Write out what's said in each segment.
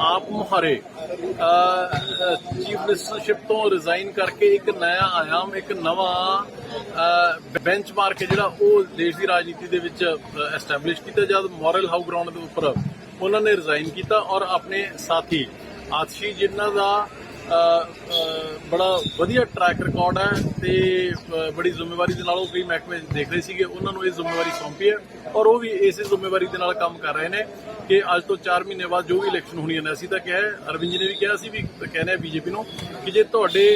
ਆਪ ਮੁਹਾਰੇ chief ministership ਤੋਂ ਰਿਜ਼ਾਈਨ ਕਰਕੇ ਇੱਕ ਨਵਾਂ ਆਯਾਮ, ਇੱਕ ਨਵਾਂ ਬੈਂਚਮਾਰਕ ਹੈ ਜਿਹੜਾ ਉਹ ਦੇਸ਼ ਦੀ ਰਾਜਨੀਤੀ ਦੇ ਵਿੱਚ ਐਸਟੈਬਲਿਸ਼ ਕੀਤਾ ਜਦ ਮੋਰਲ ਹਾਊ ਗਰਾਊਂਡ ਦੇ ਉੱਪਰ ਉਹਨਾਂ ਨੇ ਰਿਜ਼ਾਈਨ ਕੀਤਾ ਔਰ ਆਪਣੇ ਸਾਥੀ ਆਤਸ਼ੀ ਜਿਨ੍ਹਾਂ ਦਾ ਬੜਾ ਵਧੀਆ ਟਰੈਕ ਰਿਕਾਰਡ ਹੈ ਤੇ ਬੜੀ ਜ਼ਿੰਮੇਵਾਰੀ ਦੇ ਨਾਲ ਉਹ ਕਈ ਮਹਿਕਮੇ ਦੇਖ ਰਹੇ ਸੀਗੇ ਉਹਨਾਂ ਨੂੰ ਇਹ ਜ਼ਿੰਮੇਵਾਰੀ ਸੌਂਪੀ ਹੈ ਔਰ ਉਹ ਵੀ ਇਸੇ ਜ਼ਿੰਮੇਵਾਰੀ ਦੇ ਨਾਲ ਕੰਮ ਕਰ ਰਹੇ ਨੇ ਕਿ ਅੱਜ ਤੋਂ 4 ਮਹੀਨੇ ਬਾਅਦ ਜੋ ਵੀ ਇਲੈਕਸ਼ਨ ਹੋਣੀਆਂ ਨੇ ਅਸੀਂ ਤਾਂ ਕਿਹਾ ਹੈ, ਅਰਵਿੰਦ ਜੀ ਨੇ ਵੀ ਕਿਹਾ ਸੀ ਵੀ ਕਹਿੰਦੇ ਬੀਜੇਪੀ ਨੂੰ ਕਿ ਜੇ ਤੁਹਾਡੇ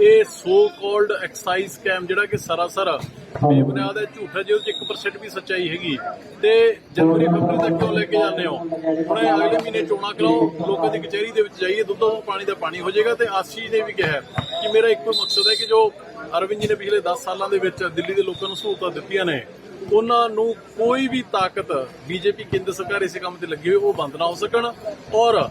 ਇਹ ਸੋ ਕਾਲਡ ਐਕਸਾਈਜ਼ ਸਕੈਮ ਜਿਹੜਾ ਕਿ ਸਰਾਸਰ ਬੇਬੁਨਿਆਦ ਹੈ ਝੂਠ ਹੈ ਜੇ ਉਹ 'ਚ 1% ਵੀ ਸੱਚਾਈ ਹੈਗੀ ਤੇ ਜਨਵਰੀ ਫਰਵਰੀ ਤੱਕ ਕਿਉਂ ਲੈ ਕੇ ਜਾਂਦੇ ਹੋ? ਹੁਣ ਅਗਲੇ ਮਹੀਨੇ ਚੋਣਾਂ ਕਰਾਓ ਲੋਕਾਂ ਦੀ ਕਚਹਿਰੀ ਦੇ ਵਿੱਚ ਜਾਈਏ ਦੁੱਧ ਪਾਣੀ ਦਾ ਪਾਣੀ ਹੋ ਜਾਏਗਾ ਤੇ ਆਸ਼ੀ ਨੇ ਵੀ ਕਿਹਾ ਹੈ ਕਿ ਮੇਰਾ ਇੱਕੋ ਮਕਸਦ ਹੈ ਕਿ ਜੋ ਅਰਵਿੰਦ ਜੀ ਨੇ ਪਿਛਲੇ 10 ਸਾਲਾਂ ਦੇ ਵਿੱਚ ਦਿੱਲੀ ਦੇ ਲੋਕਾਂ ਨੂੰ ਸਹੂਲਤਾਂ ਦਿੱਤੀਆਂ ਨੇ, ਉਹਨਾਂ ਨੂੰ ਕੋਈ ਵੀ ਤਾਕਤ ਬੀਜੇਪੀ ਕੇਂਦਰ ਸਰਕਾਰ ਇਸੇ ਕੰਮ ਤੇ ਲੱਗੀ ਹੋਈ, ਉਹ ਬੰਦ ਨਾ ਹੋ ਸਕਣ। ਔਰ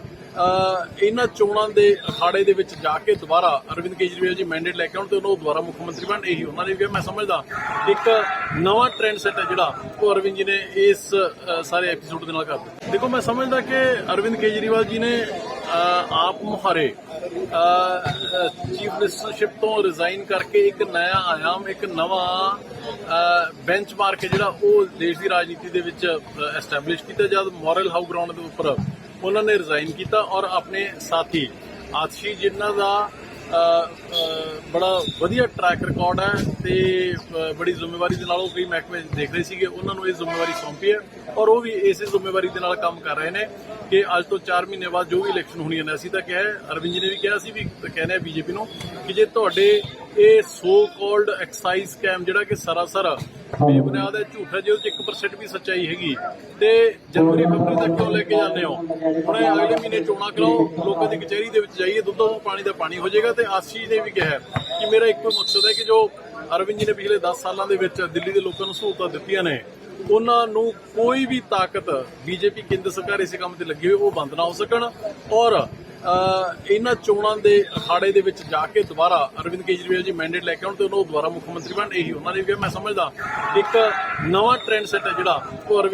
ਇਹਨਾਂ ਚੋਣਾਂ ਦੇ ਅਖਾੜੇ ਦੇ ਵਿੱਚ ਜਾ ਕੇ ਦੁਬਾਰਾ ਅਰਵਿੰਦ ਕੇਜਰੀਵਾਲ ਜੀ ਮੈਂਡੇਟ ਲੈ ਕੇ ਆਉਣ ਤੇ ਉਹਨਾਂ ਨੂੰ ਦੁਬਾਰਾ ਮੁੱਖ ਮੰਤਰੀ ਬਣਨ, ਇਹੀ ਉਹਨਾਂ ਨੇ ਵੀ ਕਿਹਾ ਮੈਂ ਸਮਝਦਾ। ਇੱਕ ਨਵਾਂ ਟ੍ਰੈਂਡ ਸੈੱਟ ਹੈ ਜਿਹੜਾ, ਉਹ ਅਰਵਿੰਦ ਜੀ ਨੇ ਇਸ ਸਾਰੇ ਐਪੀਸੋਡ ਦੇ ਨਾਲ ਕਰ ਦਿੱਤਾ। ਦੇਖੋ, ਮੈਂ ਸਮਝਦਾ ਕਿ ਅਰਵਿੰਦ ਕੇਜਰੀਵਾਲ ਜੀ ਨੇ ਆਪ ਮੁਹਾਰੇ ਚੀਫ ਮਿਨਿਸਟਰਸ਼ਿਪ ਤੋਂ ਰਿਜ਼ਾਈਨ ਕਰਕੇ ਇੱਕ ਨਇਆ ਆਯਾਮ, ਇੱਕ ਨਵਾਂ ਬੈਂਚਮਾਰਕ ਹੈ ਜਿਹੜਾ ਉਹ ਦੇਸ਼ ਦੀ ਰਾਜਨੀਤੀ ਦੇ ਵਿੱਚ ਐਸਟੈਬਲਿਸ਼ ਕੀਤਾ ਜਦ ਮੋਰਲ ਹਾਊ ਗਰਾਊਂਡ ਦੇ ਉੱਪਰ ਉਹਨਾਂ ਨੇ ਰਿਜ਼ਾਈਨ ਕੀਤਾ ਔਰ ਆਪਣੇ ਸਾਥੀ ਆਤਸ਼ੀ ਜਿਨ੍ਹਾਂ ਦਾ ਬੜਾ ਵਧੀਆ ਟਰੈਕ ਰਿਕਾਰਡ ਹੈ ਤੇ ਬੜੀ ਜ਼ਿੰਮੇਵਾਰੀ ਦੇ ਨਾਲ ਉਹ ਕਈ ਮਹਿਕਮੇ ਦੇਖ ਰਹੇ ਸੀਗੇ, ਉਹਨਾਂ ਨੂੰ ਇਹ ਜ਼ਿੰਮੇਵਾਰੀ ਸੌਂਪੀ ਹੈ ਔਰ ਉਹ ਵੀ ਇਸੇ ਜ਼ਿੰਮੇਵਾਰੀ ਦੇ ਨਾਲ ਕੰਮ ਕਰ ਰਹੇ ਨੇ ਕਿ ਅੱਜ ਤੋਂ 4 ਮਹੀਨੇ ਬਾਅਦ ਜੋ ਵੀ ਇਲੈਕਸ਼ਨ ਹੋਣੀਆਂ ਨੇ ਅਸੀਂ ਤਾਂ ਕਿਹਾ ਅਰਵਿੰਦ ਜੀ ਨੇ ਵੀ ਕਿਹਾ ਸੀ ਵੀ, ਕਹਿੰਦੇ ਆ ਬੀਜੇਪੀ ਨੂੰ ਕਿ ਜੇ ਤੁਹਾਡੇ ਇਹ ਸੋ ਕਾਲਡ ਐਕਸਾਈਜ਼ ਸਕੈਮ ਜਿਹੜਾ ਕਿ ਸਰਾਸਰ ਬੇਬੁਨਿਆਦ ਹੈ ਝੂਠ ਜੇ ਉਹ 1% ਵੀ ਸੱਚਾਈ ਹੈਗੀ। ਤੇ ਜਨਵਰੀ, ਫਰਵਰੀ ਤੱਕ ਕਿਉਂ ਲੈ ਕੇ ਜਾਂਦੇ ਹੋ? ਹੁਣ ਅਗਲੇ ਮਹੀਨੇ ਚੋਣਾਂ ਕਰਾਓ, ਲੋਕਾਂ ਦੀ ਕਚਹਿਰੀ ਦੇ ਵਿੱਚ ਜਾਈਏ, ਦੁੱਧ ਦਾ ਪਾਣੀ ਦਾ ਪਾਣੀ ਹੋ ਜਾਏਗਾ ਤੇ ਆਸ਼ੀ ਨੇ ਵੀ ਕਿਹਾ ਕਿ ਮੇਰਾ ਇੱਕੋ ਮਕਸਦ ਹੈ ਕਿ ਜੋ ਅਰਵਿੰਦ ਜੀ ਨੇ ਪਿਛਲੇ 10 ਸਾਲਾਂ ਦੇ ਵਿੱਚ ਦਿੱਲੀ ਦੇ ਲੋਕਾਂ ਨੂੰ ਸਹੂਲਤਾਂ ਦਿੱਤੀਆਂ ਨੇ, ਉਹਨਾਂ ਨੂੰ ਕੋਈ ਵੀ ਤਾਕਤ ਬੀਜੇਪੀ, ਕੇਂਦਰ ਸਰਕਾਰ ਇਸੇ ਕੰਮ ਤੇ ਲੱਗੀ ਹੋਈ, ਉਹ ਬੰਦ ਨਾ ਹੋ ਸਕਣ ਔਰ ਇਹਨਾਂ ਚੋਣਾਂ ਦੇ ਅਖਾੜੇ ਦੇ ਵਿੱਚ ਜਾ ਕੇ ਦੁਬਾਰਾ ਅਰਵਿੰਦ ਕੇਜਰੀਵਾਲ ਜੀ ਮੈਂਡੇਟ ਲੈ ਕੇ ਆਉਣ ਤੇ ਉਹਨਾਂ ਦੁਬਾਰਾ ਮੁੱਖ ਮੰਤਰੀ ਬਣਨ ਇਹੀ ਉਹਨਾਂ ਨੇ ਵੀ ਕਿਹਾ। ਮੈਂ ਸਮਝਦਾ ਇੱਕ ਨਵਾਂ ਟ੍ਰੈਂਡ ਸੈਟ ਹੈ ਜਿਹੜਾ, ਉਹ ਅਰਵਿੰਦ